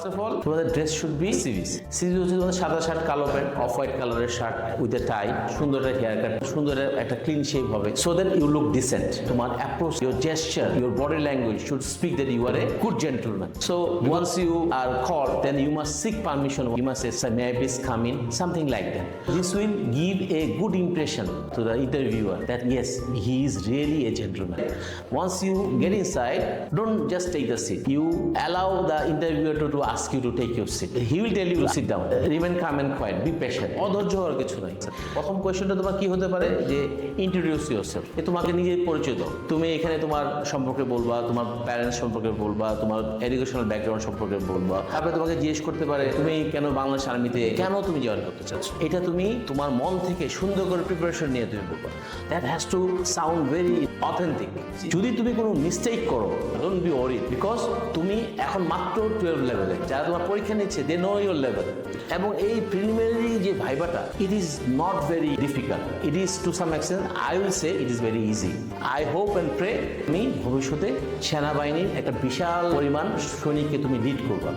First of all তোমাদের dress should be civvies civvies হচ্ছে তোমাদের সাদা শার্ট কালো প্যান্ট অফ হোয়াইট কালারের শার্ট উইথ এ টাই সুন্দর একটা হেয়ার কাট সুন্দর একটা ক্লিন শেপ হবে so that you look decent তোমার approach your gesture your body language should speak that you are a good gentleman so once you are call then you must seek permission you must say may I please come in something like that this will give a good impression to the interviewer that yes he is really a gentleman. Once you get inside, don't just take the seat. You allow the interviewer to, to ask you to take your seat. He will tell you to sit down. Remain calm and quiet. Be patient. অধৈর্য হওয়ার কিছু নাই প্রথম কোয়েশ্চনটা তোমার কি হতে পারে? যে ইন্ট্রোডিউস ইউরসেলফ তোমাকে নিজে পরিচয় দাও তুমি এখানে তোমার সম্পর্কে বলবা তোমার প্যারেন্টস সম্পর্কে বলবা তোমার এডুকেশনাল ব্যাকগ্রাউন্ড সম্পর্কে বলবা। তারপরে তোমাকে জিজ্ঞেস করতে পারে তুমি কেন বাংলাদেশ আর্মিতে কেন তুমি জয়েন করতে চাচ্ছ? এটা তুমি তোমার মন থেকে সুন্দর করে প্রিপারেশন নিয়ে তুমি বলবা। That has to sound very authentic যদি তুমি কোনো মিস্টেক করো ডোন্ট বি ওরিড বিকজ তুমি এখন মাত্র টুয়েলভ লেভেলে যারা তোমার পরীক্ষা নিচ্ছে দে নো ইউর লেভেল এবং এই প্রিলিমিনারি যে ভাইবাটা it is not very difficult it is to some extent I will say it is very easy I hope and pray তুমি ভবিষ্যতে সেনাবাহিনীর একটা বিশাল পরিমাণ সৈনিককে তুমি লিড করবা।